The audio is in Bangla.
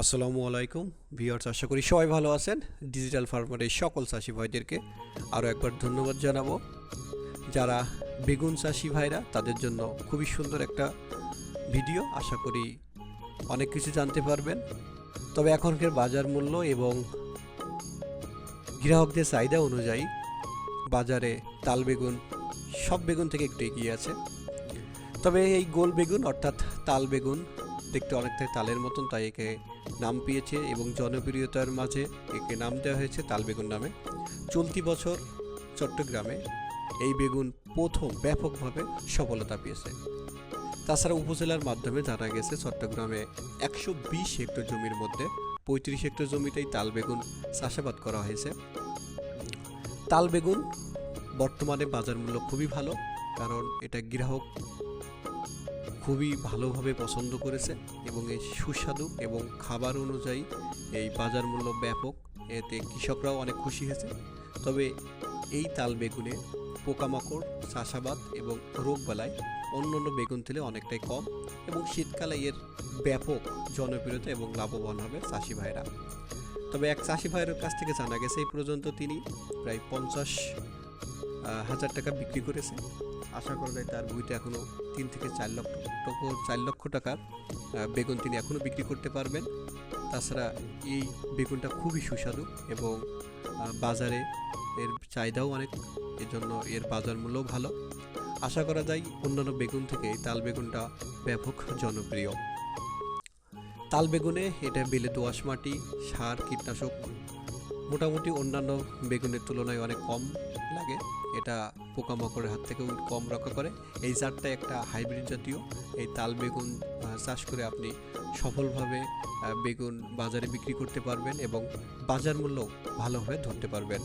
আসসালামু আলাইকুম। ভিউয়ার্স, আশা করি সবাই ভালো আছেন। ডিজিটাল ফার্মারের সকল চাষি ভাইদেরকে আরও একবার ধন্যবাদ জানাব। যারা বেগুন চাষি ভাইরা, তাদের জন্য খুবই সুন্দর একটা ভিডিও। আশা করি অনেক কিছু জানতে পারবেন। তবে এখনকার বাজার মূল্য এবং গ্রাহকদের চাহিদা অনুযায়ী বাজারে তাল বেগুন, সব বেগুন থেকে একটু এগিয়ে আছে। তবে এই গোল বেগুন, অর্থাৎ তাল বেগুন দেখতে অনেকটাই তালের মতন তাই একে নাম পেয়েছে এবং জনপ্রিয়তার মাঝে একে নাম দেওয়া হয়েছে তাল বেগুন নামে। চলতি বছর চট্টগ্রামে এই বেগুন প্রথম ব্যাপকভাবে সফলতা পেয়েছে। তাছাড়া উপজেলার মাধ্যমে জানা গেছে চট্টগ্রামে একশো বিশ হেক্টর জমির মধ্যে পঁয়ত্রিশ হেক্টর জমিতেই তাল বেগুন চাষাবাদ করা হয়েছে। তাল বেগুন বর্তমানে বাজার মূল্য খুবই ভালো, কারণ এটা গ্রাহক খুবই ভালোভাবে পছন্দ করেছে এবং এই সুস্বাদু এবং খাবার অনুযায়ী এই বাজার মূল্য ব্যাপক। এতে কৃষকরাও অনেক খুশি হয়েছে। তবে এই তাল বেগুনে পোকামাকড়, চাষাবাদ এবং রোগবালাই অন্যান্য বেগুন থেকে অনেকটাই কম এবং শীতকালে এর ব্যাপক জনপ্রিয়তা এবং লাভবান হবে চাষি ভাইরা। তবে এক চাষি ভাইয়ের কাছ থেকে জানা গেছে, এই পর্যন্ত তিনি প্রায় পঞ্চাশ হাজার টাকা বিক্রি করেছে। আশা করা যায় তার বইটা এখনও তিন থেকে চার লক্ষ চার লক্ষ টাকার বেগুন তিনি এখনও বিক্রি করতে পারবেন। তাছাড়া এই বেগুনটা খুবই সুস্বাদু এবং বাজারে এর চাহিদাও অনেক, এজন্য এর বাজার মূল্যও ভালো। আশা করা যায় অন্যান্য বেগুন থেকে তাল বেগুনটা ব্যাপক জনপ্রিয়। তাল বেগুনে এটা বেলে দোআঁশ মাটি, সার, কীটনাশক মোটামুটি অন্যান্য বেগুনের তুলনায় অনেক কম লাগে। এটা পোকামাকড়ের হাত থেকেও কম রক্ষা করে। এই জাতটা একটা হাইব্রিড জাতীয়। এই তাল বেগুন চাষ করে আপনি সফলভাবে বেগুন বাজারে বিক্রি করতে পারবেন এবং বাজার মূল্য ভালোভাবে ধরতে পারবেন।